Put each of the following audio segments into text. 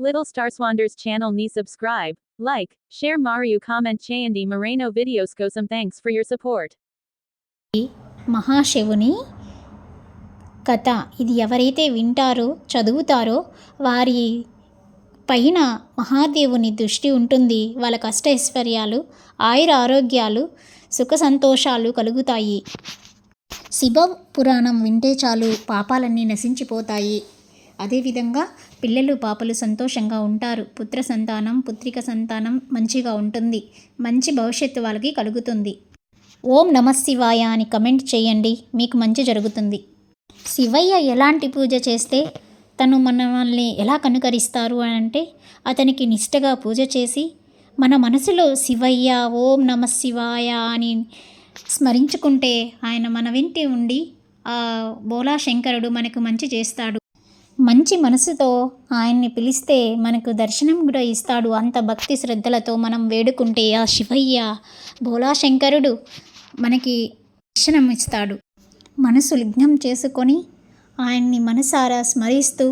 Little Star Swanders channel ni subscribe, like, share Mario comment Chayandi Moreno videos go some thanks for your support. మహాశివుని కథ ఇది ఎవరైతే వింటారో చదువుతారో వారి పైన మహాదేవుని దృష్టి ఉంటుంది వాళ్ళ కష్టైశ్వర్యాలు ఆయుర ఆరోగ్యాలు సుఖ సంతోషాలు కలుగుతాయి శివ పురాణం వింటే చాలు పాపాలన్నీ నశించిపోతాయి అదేవిధంగా పిల్లలు పాపలు సంతోషంగా ఉంటారు. పుత్ర సంతానం పుత్రిక సంతానం మంచిగా ఉంటుంది. మంచి భవిష్యత్తు వాళ్ళకి కలుగుతుంది. ఓం నమ శివాయ అని కమెంట్ చేయండి. మీకు మంచి జరుగుతుంది. శివయ్య ఎలాంటి పూజ చేస్తే తను మనల్ని ఎలా కనుకరిస్తారు అని అంటే అతనికి నిష్టగా పూజ చేసి మన మనసులో శివయ్య ఓం నమ శివాయ అని స్మరించుకుంటే ఆయన మన వెంటి ఉండి ఆ బోలా శంకరుడు మనకు మంచి చేస్తాడు. మంచి మనసుతో ఆయన్ని పిలిస్తే మనకు దర్శనం కూడా ఇస్తాడు. అంత భక్తి శ్రద్ధలతో మనం వేడుకుంటే ఆ శివయ్య భోలాశంకరుడు మనకి దర్శనం ఇస్తాడు. మనసు లిగ్నం చేసుకొని ఆయన్ని మనసారా స్మరిస్తూ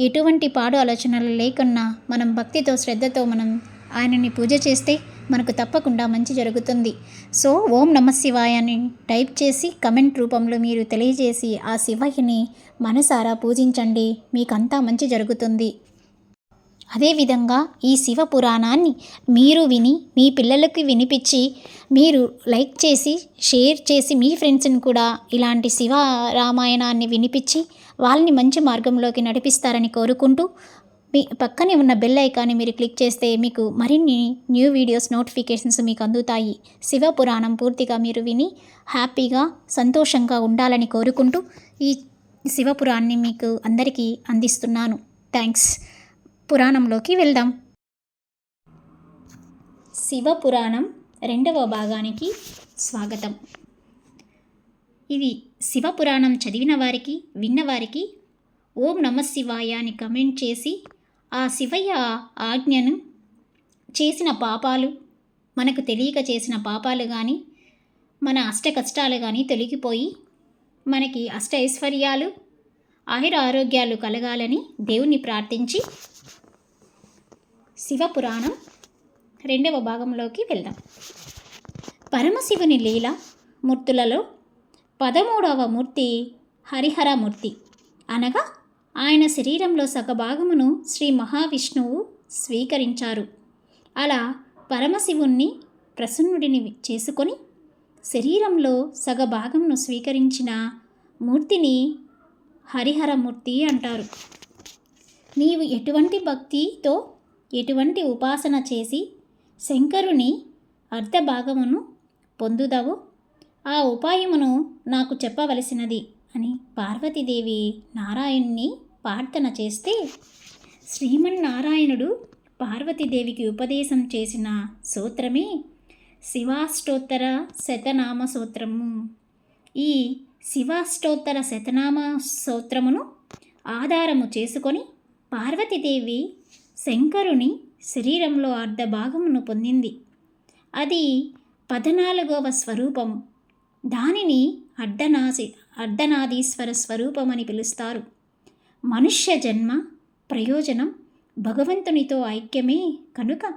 ఎటువంటి పాడు ఆలోచనలు లేకున్నా మనం భక్తితో శ్రద్ధతో మనం ఆయనని పూజ చేస్తే మనకు తప్పకుండా మంచి జరుగుతుంది. సో ఓం నమ శివాయ అని టైప్ చేసి కమెంట్ రూపంలో మీరు తెలియజేసి ఆ శివయ్యని మనసారా పూజించండి. మీకంతా మంచి జరుగుతుంది. అదేవిధంగా ఈ శివ పురాణాన్ని మీరు విని మీ పిల్లలకి వినిపించి మీరు లైక్ చేసి షేర్ చేసి మీ ఫ్రెండ్స్ని కూడా ఇలాంటి శివ రామాయణాన్ని వినిపించి వాళ్ళని మంచి మార్గంలోకి నడిపిస్తారని కోరుకుంటూ పక్కనే ఉన్న బెల్ ఐకాన్ని మీరు క్లిక్ చేస్తే మీకు మరిన్ని న్యూ వీడియోస్ నోటిఫికేషన్స్ మీకు అందుతాయి. శివ పురాణం పూర్తిగా మీరు విని హ్యాపీగా సంతోషంగా ఉండాలని కోరుకుంటూ ఈ శివ పురాణాన్ని మీకు అందరికీ అందిస్తున్నాను. థ్యాంక్స్ పురాణంలోకి వెళ్దాం. శివ పురాణం రెండవ భాగానికి స్వాగతం. ఇది శివ పురాణం చదివిన వారికి విన్నవారికి ఓం నమ శివాయ అని కమెంట్ చేసి ఆ శివయ్య ఆజ్ఞను చేసిన పాపాలు మనకు తెలియక చేసిన పాపాలు కానీ మన అష్ట కష్టాలు కానీ తొలగిపోయి మనకి అష్ట ఐశ్వర్యాలు ఆయుర ఆరోగ్యాలు కలగాలని దేవుణ్ణి ప్రార్థించి శివపురాణం రెండవ భాగంలోకి వెళ్దాం. పరమశివుని లీల మూర్తులలో పదమూడవ మూర్తి హరిహర మూర్తి అనగా ఆయన శరీరంలో సగభాగమును శ్రీ మహావిష్ణువు స్వీకరించారు. అలా పరమశివుణ్ణి ప్రసన్నుడిని చేసుకొని శరీరంలో సగభాగమును స్వీకరించిన మూర్తిని హరిహరమూర్తి అంటారు. నీవు ఎటువంటి భక్తితో ఎటువంటి ఉపాసన చేసి శంకరుని అర్ధభాగమును పొందుదావు? ఆ ఉపాయమును నాకు చెప్పవలసినది అని పార్వతీదేవి నారాయణ్ణి ప్రార్థన చేస్తే శ్రీమన్నారాయణుడు పార్వతీదేవికి ఉపదేశం చేసిన సూత్రమే శివాష్టోత్తర శతనామ సూత్రము. ఈ శివాష్టోత్తర శతనామ సూత్రమును ఆధారము చేసుకొని పార్వతీదేవి శంకరుని శరీరంలో అర్ధభాగమును పొందింది. అది పద్నాలుగవ స్వరూపము. దానిని అర్ధనాసి అర్ధనాదీశ్వర స్వరూపమని పిలుస్తారు. మనుష్య జన్మ ప్రయోజనం భగవంతునితో ఐక్యమే కనుక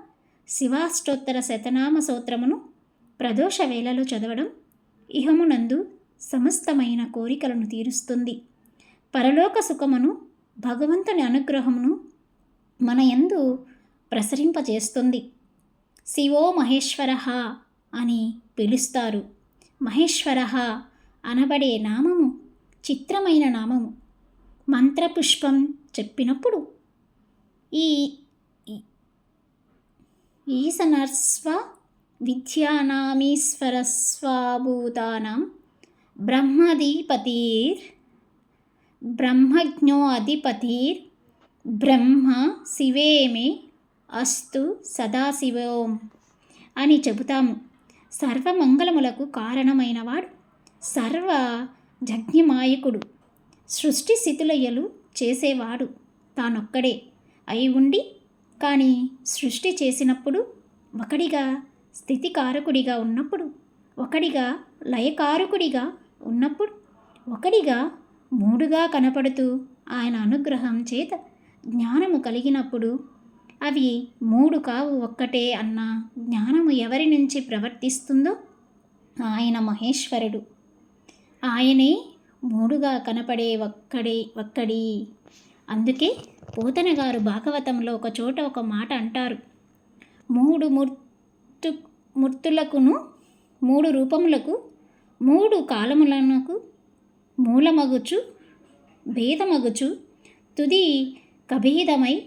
శివాష్టోత్తర శతనామ సూత్రమును ప్రదోష వేళలో చదవడం ఇహమునందు సమస్తమైన కోరికలను తీరుస్తుంది. పరలోక సుఖమును భగవంతుని అనుగ్రహమును మన యందు ప్రసరింపజేస్తుంది. శివో మహేశ్వర అని పిలుస్తారు. మహేశ్వర అనబడే నామము చిత్రమైన నామము. మంత్రపుష్పం చెప్పినప్పుడు ఈ ఈశనర్స్వ విద్యానామీశ్వరస్వాభూతానాం బ్రహ్మదీపతిర్ బ్రహ్మజ్ఞో అధిపతిర్ బ్రహ్మ శివేమే అస్తు సదాశివోం అని చెబుతాము. సర్వమంగళములకు కారణమైనవాడు సర్వ జజ్ఞమాయకుడు. సృష్టి స్థితులయ్యలు చేసేవాడు తానొక్కడే అయి ఉండి కానీ సృష్టి చేసినప్పుడు ఒకడిగా స్థితికారకుడిగా ఉన్నప్పుడు ఒకడిగా లయకారకుడిగా ఉన్నప్పుడు ఒకడిగా మూడుగా కనపడుతూ ఆయన అనుగ్రహం చేత జ్ఞానము కలిగినప్పుడు అవి మూడు కావు ఒక్కటే అన్న జ్ఞానము ఎవరి నుంచి ప్రవర్తిస్తుందో ఆయన మహేశ్వరుడు. ఆయనే మూడుగా కనపడే ఒక్కడే ఒక్కడి అందుకే పోతన గారు భాగవతంలో ఒక చోట ఒక మాట అంటారు. మూడు మూర్తు మూర్తులకును మూడు రూపములకు మూడు కాలములకు మూలమగుచు భేదమగుచు తుది కభేదమై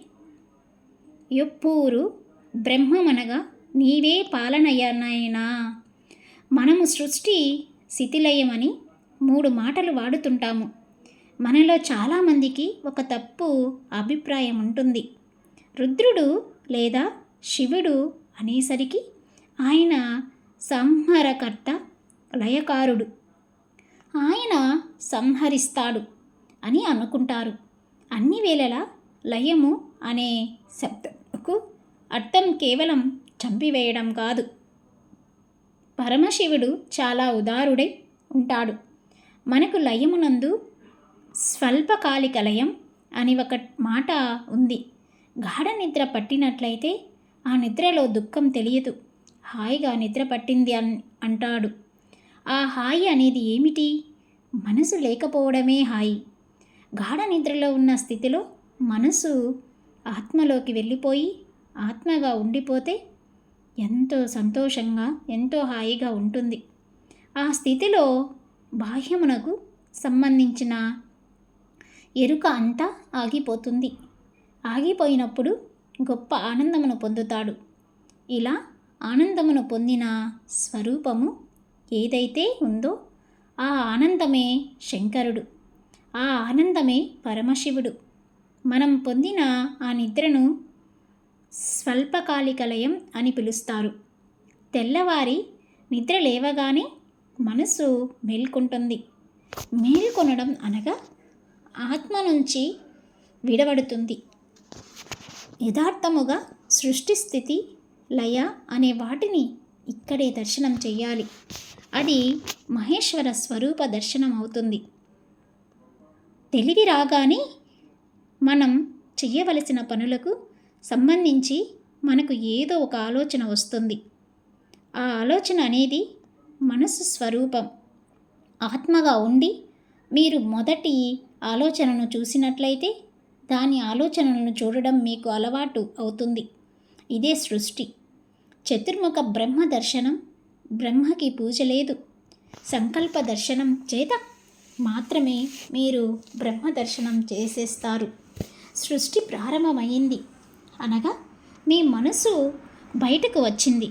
ఎప్పూరు బ్రహ్మమనగా నీవే పాలనయనైనా. మనము సృష్టి శిథిలయమని మూడు మాటలు వాడుతుంటాము. మనలో చాలామందికి ఒక తప్పు అభిప్రాయం ఉంటుంది. రుద్రుడు లేదా శివుడు అనేసరికి ఆయన సంహరకర్త లయకారుడు. ఆయన సంహరిస్తాడు అని అనుకుంటారు. అన్ని వేళలా లయము అనే శబ్దకు అర్థం కేవలం చంపివేయడం కాదు. పరమశివుడు చాలా ఉదారుడై ఉంటాడు. మనకు లయమునందు స్వల్పకాలిక లయం అని ఒక మాట ఉంది. గాఢ నిద్ర పట్టినట్లయితే ఆ నిద్రలో దుఃఖం తెలియదు. హాయిగా నిద్ర పట్టింది అన్ అంటాడు. ఆ హాయి అనేది ఏమిటి? మనసు లేకపోవడమే హాయి. గాఢ నిద్రలో ఉన్న స్థితిలో మనసు ఆత్మలోకి వెళ్ళిపోయి ఆత్మగా ఉండిపోతే ఎంతో సంతోషంగా ఎంతో హాయిగా ఉంటుంది. ఆ స్థితిలో బాహ్యమునకు సంబంధించిన ఎరుక అంతా ఆగిపోతుంది. ఆగిపోయినప్పుడు గొప్ప ఆనందమును పొందుతాడు. ఇలా ఆనందమును పొందిన స్వరూపము ఏదైతే ఉందో ఆ ఆనందమే శంకరుడు. ఆ ఆనందమే పరమశివుడు. మనం పొందిన ఆ నిద్రను స్వల్పకాలిక లయం అని పిలుస్తారు. తెల్లవారి నిద్ర లేవగానే మనసు మేల్కొంటుంది. మేల్కొనడం అనగా ఆత్మ నుంచి విడబడుతుంది. యథార్థముగా సృష్టి స్థితి లయ అనే వాటిని ఇక్కడే దర్శనం చేయాలి అది మహేశ్వర స్వరూప దర్శనం అవుతుంది. తెలివి రాగానే మనం చేయవలసిన పనులకు సంబంధించి మనకు ఏదో ఒక ఆలోచన వస్తుంది. ఆ ఆలోచన అనేది మనసు స్వరూపం. ఆత్మగా ఉండి మీరు మొదటి ఆలోచనను చూసినట్లయితే దాని ఆలోచనలను చూడడం మీకు అలవాటు అవుతుంది. ఇదే సృష్టి. చతుర్ముఖ బ్రహ్మ దర్శనం బ్రహ్మకి పూజ లేదు. సంకల్ప దర్శనం చేత మాత్రమే మీరు బ్రహ్మ దర్శనం చేసేస్తారు. సృష్టి ప్రారంభమైంది. అనగా మీ మనసు బయటకు వచ్చింది.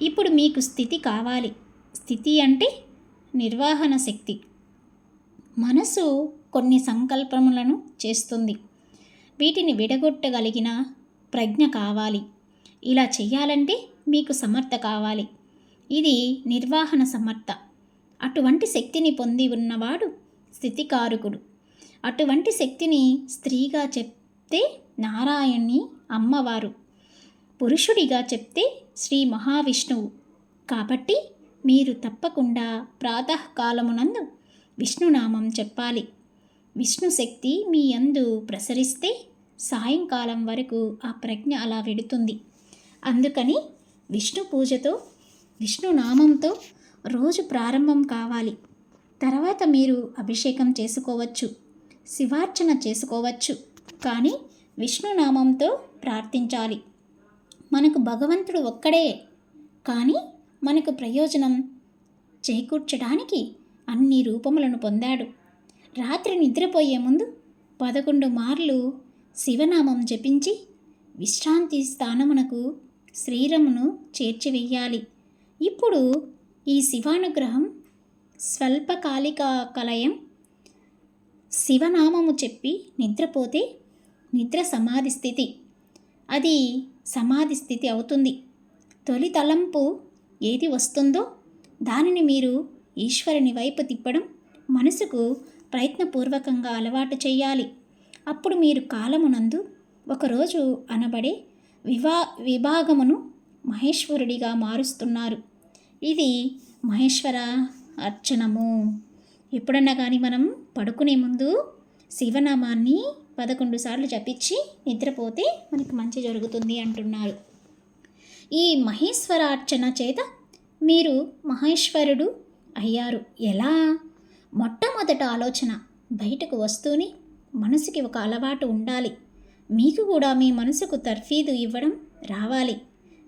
ఇప్పుడు మీకు స్థితి కావాలి. స్థితి అంటే నిర్వహణ శక్తి. మనసు కొన్ని సంకల్పములను చేస్తుంది. వీటిని విడగొట్టగలిగిన ప్రజ్ఞ కావాలి. ఇలా చేయాలంటే మీకు సమర్థ కావాలి. ఇది నిర్వహణ సమర్థ. అటువంటి శక్తిని పొంది ఉన్నవాడు స్థితికారకుడు. అటువంటి శక్తిని స్త్రీగా చెప్తే నారాయణి అమ్మవారు. పురుషుడిగా చెప్తే శ్రీ మహావిష్ణువు. కాబట్టి మీరు తప్పకుండా ప్రాతకాలమునందు విష్ణునామం చెప్పాలి. విష్ణు శక్తి మీ యందు ప్రసరిస్తే సాయంకాలం వరకు ఆ ప్రజ్ఞ అలా వెడుతుంది. అందుకని విష్ణు పూజతో విష్ణునామంతో రోజు ప్రారంభం కావాలి. తర్వాత మీరు అభిషేకం చేసుకోవచ్చు శివార్చన చేసుకోవచ్చు. కానీ విష్ణునామంతో ప్రార్థించాలి. మనకు భగవంతుడు ఒక్కడే. కానీ మనకు ప్రయోజనం చేకూర్చడానికి అన్ని రూపములను పొందాడు. రాత్రి నిద్రపోయే ముందు పదకొండు మార్లు శివనామం జపించి విశ్రాంతి స్థానమునకు శ్రీరమును చేర్చివేయాలి. ఇప్పుడు ఈ శివానుగ్రహం స్వల్పకాలిక కలయం శివనామము చెప్పి నిద్రపోతే నిద్ర సమాధి స్థితి. అది సమాధి స్థితి అవుతుంది. తొలి తలంపు ఏది వస్తుందో దానిని మీరు ఈశ్వరుని వైపు తిప్పడం మనసుకు ప్రయత్నపూర్వకంగా అలవాటు చేయాలి అప్పుడు మీరు కాలమునందు ఒకరోజు అనబడే వివా విభాగమును మహేశ్వరుడిగా మారుస్తున్నారు. ఇది మహేశ్వర అర్చనము. ఎప్పుడన్నా కానీ మనం పడుకునే ముందు శివనామాన్ని పదకొండు సార్లు జపించి నిద్రపోతే మనకి మంచి జరుగుతుంది అంటున్నారు. ఈ మహేశ్వరార్చన చేత మీరు మహేశ్వరుడు అయ్యారు. ఎలా? మొట్టమొదట ఆలోచన బయటకు వస్తూనే మనసుకి ఒక అలవాటు ఉండాలి. మీకు కూడా మీ మనసుకు తర్ఫీదు ఇవ్వడం రావాలి.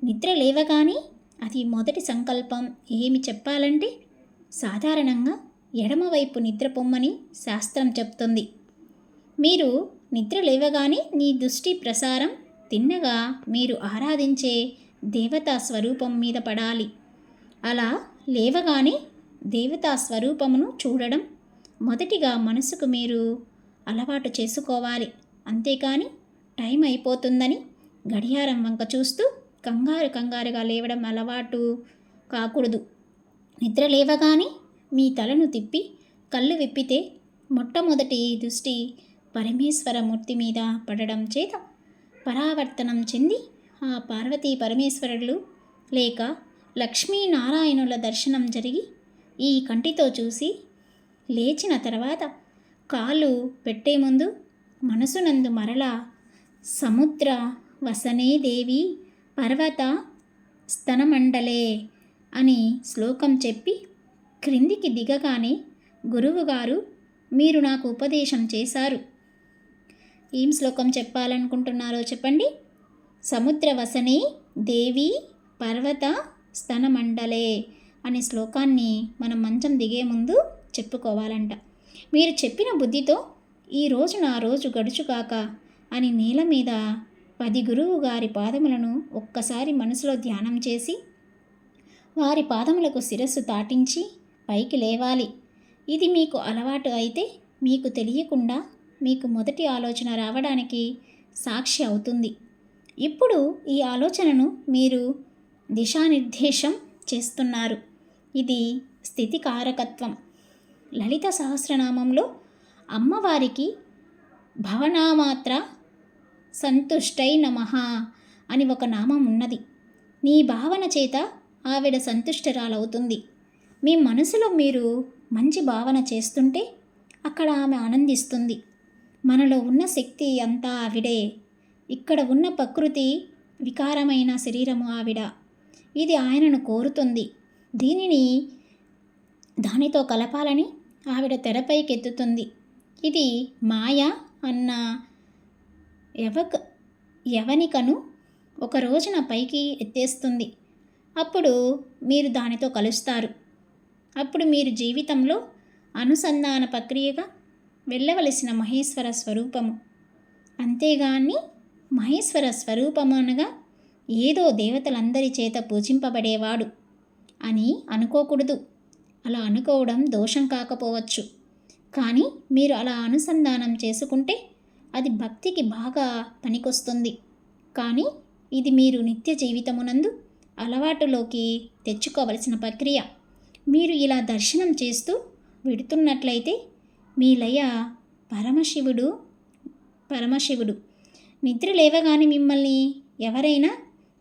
నిద్ర లేవగానే అది మొదటి సంకల్పం. ఏమి చెప్పాలంటే సాధారణంగా ఎడమవైపు నిద్రపొమ్మని శాస్త్రం చెప్తుంది. మీరు నిద్ర లేవగానే నీ దృష్టి ప్రసారం తిన్నగా మీరు ఆరాధించే దేవతా స్వరూపం మీద పడాలి. అలా లేవగానే దేవతా స్వరూపమును చూడడం మొదటిగా మనసుకు మీరు అలవాటు చేసుకోవాలి. అంతేకాని టైం అయిపోతుందని గడియారం వంక చూస్తూ కంగారు కంగారుగా లేవడం అలవాటు కాకూడదు. నిద్ర లేవగానే మీ తలను తిప్పి కళ్ళు విప్పితే మొట్టమొదటి దృష్టి పరమేశ్వరమూర్తి మీద పడడం చేత పరావర్తనం చెంది ఆ పార్వతీ పరమేశ్వరులు లేక లక్ష్మీనారాయణుల దర్శనం జరిగి ఈ కంటితో చూసి లేచిన తర్వాత కాలు పెట్టే ముందు మనసునందు మరలా సముద్ర వసనే దేవి పర్వత స్తనమండలే అని శ్లోకం చెప్పి క్రిందికి దిగగానే గురువుగారు మీరు నాకు ఉపదేశం చేశారు. ఏం శ్లోకం చెప్పాలనుకుంటున్నారో చెప్పండి. సముద్రవసనే దేవి పర్వత స్తనమండలే అనే శ్లోకాన్ని మనం మంచం దిగే ముందు చెప్పుకోవాలంట. మీరు చెప్పిన బుద్ధితో ఈ రోజు నా రోజు గడుచుగాక అని నేల మీద పది గురువు గారి పాదములను ఒక్కసారి మనసులో ధ్యానం చేసి వారి పాదములకు శిరస్సు తాటించి పైకి లేవాలి. ఇది మీకు అలవాటు అయితే మీకు తెలియకుండా మీకు మొదటి ఆలోచన రావడానికి సాక్షి అవుతుంది. ఇప్పుడు ఈ ఆలోచనను మీరు దిశానిర్దేశం చేస్తున్నారు. ఇది స్థితి కారకత్వం లలిత సహస్రనామంలో అమ్మవారికి భవనామాత్ర సంతుష్టై నమ అని ఒక నామం ఉన్నది. నీ భావన చేత ఆవిడ సంతుష్టరాలవుతుంది. మీ మనసులో మీరు మంచి భావన చేస్తుంటే అక్కడ ఆమె ఆనందిస్తుంది. మనలో ఉన్న శక్తి అంతా ఆవిడే ఇక్కడ ఉన్న ప్రకృతి వికారమైన శరీరము ఆవిడ. ఇది ఆయనను కోరుతుంది. దీనిని దానితో కలపాలని ఆవిడ తెరపైకెత్తుతుంది ఇది మాయ అన్న యవక యవనికను ఒక రోజున పైకి ఎత్తేస్తుంది. అప్పుడు మీరు దానితో కలుస్తారు. అప్పుడు మీరు జీవితంలో అనుసంధాన ప్రక్రియగా వెళ్ళవలసిన మహేశ్వర స్వరూపము. అంతేగాని మహేశ్వర స్వరూపమునగా ఏదో దేవతలందరి చేత పూజింపబడేవాడు అని అనుకోకూడదు. అలా అనుకోవడం దోషం కాకపోవచ్చు. కానీ మీరు అలా అనుసంధానం చేసుకుంటే అది భక్తికి బాగా పనికొస్తుంది. కానీ ఇది మీరు నిత్య జీవితమునందు అలవాటులోకి తెచ్చుకోవలసిన ప్రక్రియ. మీరు ఇలా దర్శనం చేస్తూ విడుతున్నట్లయితే మీ లయ పరమశివుడు పరమశివుడు నిద్ర లేవగానే మిమ్మల్ని ఎవరైనా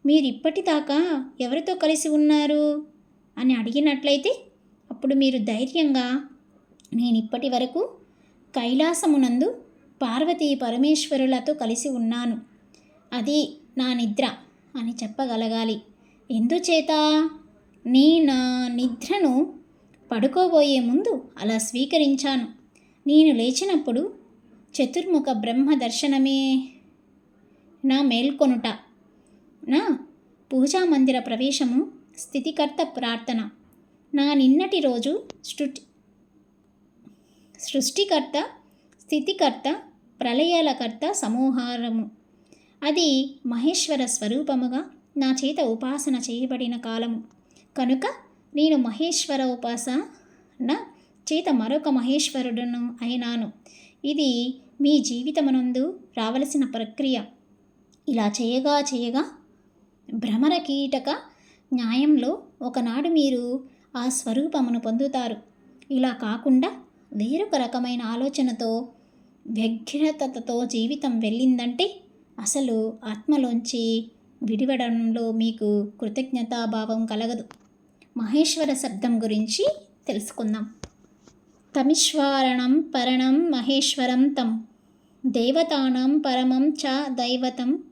మీరు ఇప్పటిదాకా ఎవరితో కలిసి ఉన్నారు? అని అడిగినట్లయితే అప్పుడు మీరు ధైర్యంగా నేను ఇప్పటి వరకు కైలాసమునందు పార్వతీ పరమేశ్వరులతో కలిసి ఉన్నాను. అది నా నిద్ర అని చెప్పగలగాలి. ఎందుచేత? నీ నా నిద్రను పడుకోబోయే ముందు అలా స్వీకరించాను. నేను లేచినప్పుడు చతుర్ముఖ బ్రహ్మ దర్శనమే నా మేల్కొనుట నా పూజా మందిర ప్రవేశము స్థితికర్త ప్రార్థన. నా నిన్నటి రోజు సృష్టి సృష్టికర్త స్థితికర్త ప్రళయాలకర్త సమూహారము. అది మహేశ్వర స్వరూపముగా నా చేత ఉపాసన చేయబడిన కాలము. కనుక నేను మహేశ్వర ఉపాసన చేత మరొక మహేశ్వరుడును అయినాను. ఇది మీ జీవితమునందు రావలసిన ప్రక్రియ. ఇలా చేయగా చేయగా భ్రమర కీటక న్యాయంలో ఒకనాడు మీరు ఆ స్వరూపమును పొందుతారు. ఇలా కాకుండా వేరొక రకమైన ఆలోచనతో వ్యగ్రతతో జీవితం వెళ్ళిందంటే అసలు ఆత్మలోంచి విడివడంలో మీకు కృతజ్ఞతాభావం కలగదు. మహేశ్వర శబ్దం గురించి తెలుసుకుందాం. తమిశ్వారణం పరణం మహేశ్వరం తం దేవతానం పరమం చ దైవతం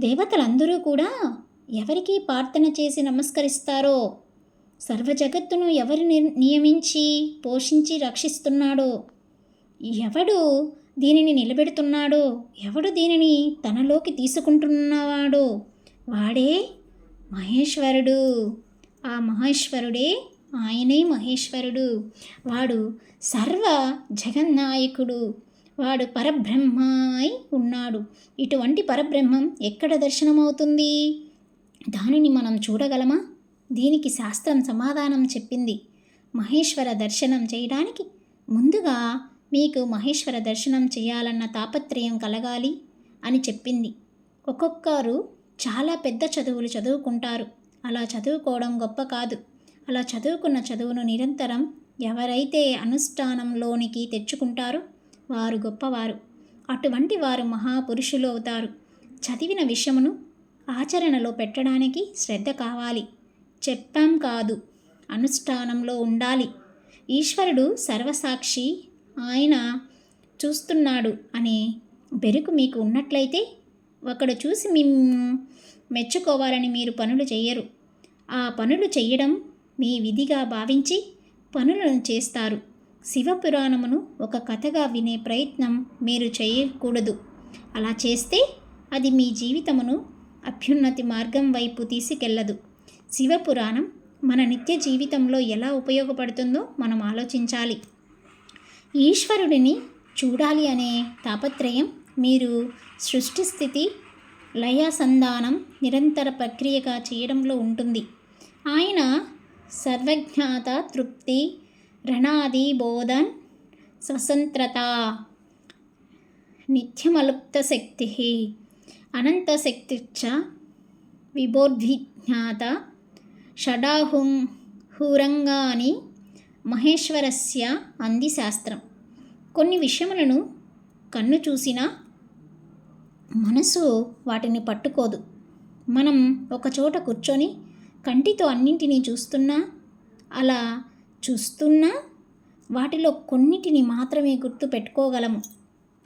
దేవతలందరూ కూడా ఎవరికి ప్రార్థన చేసి నమస్కరిస్తారో సర్వ జగత్తును ఎవరు నియమించి పోషించి రక్షిస్తున్నాడో ఎవడు దీనిని నిలబెడుతున్నాడో ఎవడు దీనిని తనలోకి తీసుకుంటున్నవాడో వాడే మహేశ్వరుడు. ఆ మహేశ్వరుడే ఆయనే మహేశ్వరుడు. వాడు సర్వ జగన్నాయకుడు. వాడు పరబ్రహ్మై ఉన్నాడు. ఇటువంటి పరబ్రహ్మం ఎక్కడ దర్శనమవుతుంది? దానిని మనం చూడగలమా? దీనికి శాస్త్రం సమాధానం చెప్పింది. మహేశ్వర దర్శనం చేయడానికి ముందుగా మీకు మహేశ్వర దర్శనం చేయాలన్న తాపత్రయం కలగాలి అని చెప్పింది. ఒక్కొక్కరు చాలా పెద్ద చదువులు చదువుకుంటారు. అలా చదువుకోవడం గొప్ప కాదు. అలా చదువుకున్న చదువును నిరంతరం ఎవరైతే అనుష్ఠానంలోనికి తెచ్చుకుంటారో వారు గొప్పవారు. అటువంటి వారు మహాపురుషులు అవుతారు. చదివిన విషయమును ఆచరణలో పెట్టడానికి శ్రద్ధ కావాలి. చెప్పాం కాదు. అనుష్ఠానంలో ఉండాలి. ఈశ్వరుడు సర్వసాక్షి ఆయన చూస్తున్నాడు అనే బెరుకు మీకు ఉన్నట్లయితే ఒకడు చూసి మేము మెచ్చుకోవాలని మీరు పనులు చేయరు. ఆ పనులు చేయడం మీ విధిగా భావించి పనులను చేస్తారు. శివపురాణమును ఒక కథగా వినే ప్రయత్నం మీరు చేయకూడదు. అలా చేస్తే అది మీ జీవితమును అభ్యున్నతి మార్గం వైపు తీసుకెళ్ళదు శివపురాణం మన నిత్య జీవితంలో ఎలా ఉపయోగపడుతుందో మనం ఆలోచించాలి. ఈశ్వరుడిని చూడాలి అనే తాపత్రయం మీరు సృష్టి స్థితి లయసంధానం నిరంతర ప్రక్రియగా చేయడంలో ఉంటుంది. ఆయన సర్వజ్ఞాత తృప్తి రణాది బోధన్ స్వతంత్రత నిత్యమలుప్త శక్తి అనంత షడాహుం హూరంగాని మహేశ్వరస్య అంది శాస్త్రం. కొన్ని విషయములను కన్ను చూసినా మనసు వాటిని పట్టుకోదు. మనం ఒక చోట కూర్చొని కంటితో అన్నింటినీ చూస్తున్నా అలా చూస్తున్నా వాటిలో కొన్నిటిని మాత్రమే గుర్తు పెట్టుకోగలము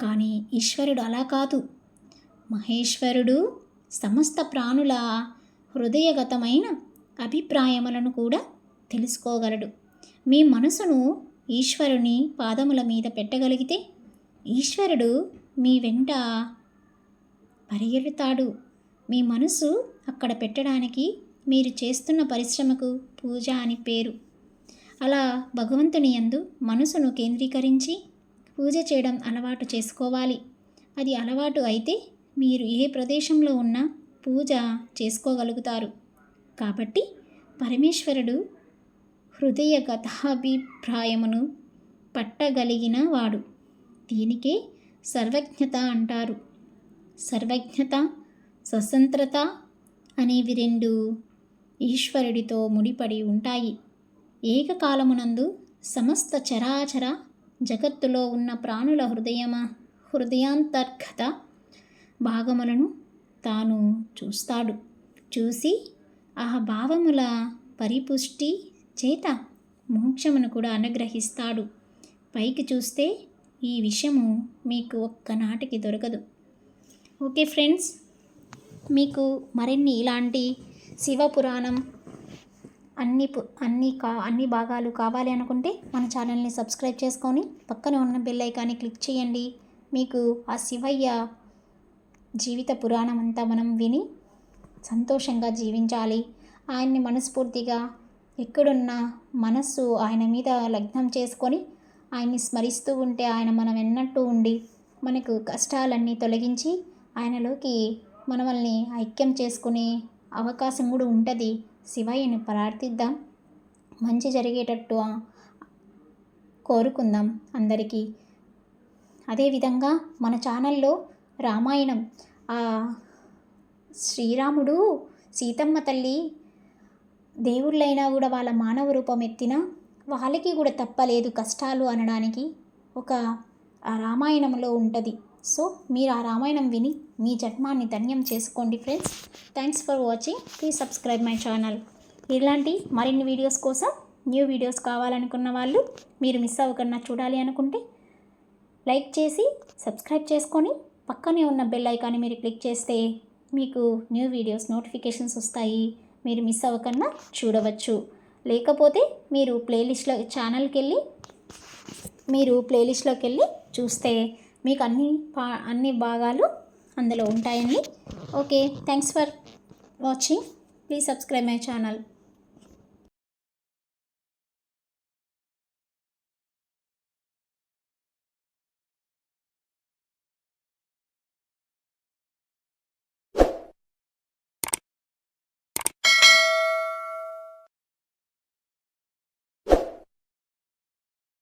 కానీ ఈశ్వరుడు అలా కాదు. మహేశ్వరుడు సమస్త ప్రాణుల హృదయగతమైన అభిప్రాయములను కూడా తెలుసుకోగలడు. మీ మనసును ఈశ్వరుని పాదముల మీద పెట్టగలిగితే ఈశ్వరుడు మీ వెంట పరిగెడతాడు. మీ మనసు అక్కడ పెట్టడానికి మీరు చేస్తున్న పరిశ్రమకు పూజ అని పేరు. అలా భగవంతుని యందు మనసును కేంద్రీకరించి పూజ చేయడం అలవాటు చేసుకోవాలి. అది అలవాటు అయితే మీరు ఏ ప్రదేశంలో ఉన్నా పూజ చేసుకోగలుగుతారు. కాబట్టి పరమేశ్వరుడు హృదయ గతాభిప్రాయమును పట్టగలిగిన వాడు. దీనికే సర్వజ్ఞత అంటారు. సర్వజ్ఞత స్వతంత్రత అనేవి రెండు ఈశ్వరుడితో ముడిపడి ఉంటాయి. ఏకకాలమునందు సమస్త చరాచర జగత్తులో ఉన్న ప్రాణుల హృదయమ హృదయాంతర్గత భాగములను తాను చూస్తాడు. చూసి ఆ భావముల పరిపుష్టి చేత మోక్షమును కూడా అనుగ్రహిస్తాడు. పైకి చూస్తే ఈ విషయము మీకు ఒక్కనాటికి దొరకదు. ఓకే ఫ్రెండ్స్ మీకు మరిన్ని ఇలాంటి శివపురాణం అన్ని పు- అన్ని కా అన్ని భాగాలు కావాలి అనుకుంటే మన ఛానల్ని సబ్స్క్రైబ్ చేసుకొని పక్కన ఉన్న బెల్ ఐకాన్ని క్లిక్ చేయండి. మీకు ఆ శివయ్య జీవిత పురాణం అంతా మనం విని సంతోషంగా జీవించాలి. ఆయన్ని మనస్ఫూర్తిగా ఎక్కడున్నా మనస్సు ఆయన మీద లగ్నం చేసుకొని ఆయన్ని స్మరిస్తూ ఉంటే ఆయన మనం ఎన్నట్టు ఉండి మనకు కష్టాలన్నీ తొలగించి ఆయనలోకి మనల్ని ఐక్యం చేసుకునే అవకాశం కూడా ఉంటుంది. శివయ్యని ప్రార్థిద్దాం. మంచి జరిగేటట్టు కోరుకుందాం అందరికీ. అదేవిధంగా మన ఛానల్లో రామాయణం. ఆ శ్రీరాముడు సీతమ్మ తల్లి దేవుళ్ళైనా కూడా వాళ్ళ మానవ రూపం ఎత్తిన వాళ్ళకి కూడా తప్పలేదు కష్టాలు అనడానికి. ఒక రామాయణంలో ఉంటుంది. సో మీరు ఆ రామాయణం విని మీ జన్మాన్ని ధన్యం చేసుకోండి friends. Thanks for watching please subscribe my channel ఇలాంటి మరిన్ని వీడియోస్ కోసం న్యూ వీడియోస్ కావాలనుకున్న వాళ్ళు మీరు మిస్ అవ్వకుండా చూడాలి అనుకుంటే లైక్ చేసి సబ్స్క్రైబ్ చేసుకొని పక్కనే ఉన్న బెల్ ఐకాన్ని మీరు క్లిక్ చేస్తే మీకు న్యూ వీడియోస్ నోటిఫికేషన్స్ వస్తాయి. మీరు మిస్ అవ్వకుండా చూడవచ్చు. లేకపోతే మీరు ప్లేలిస్ట్లో ఛానల్కి వెళ్ళి మీరు ప్లేలిస్ట్లోకి వెళ్ళి చూస్తే మీకు అన్ని పా అన్ని భాగాలు అందులో ఉంటాయండి. Okay thanks for watching please subscribe my channel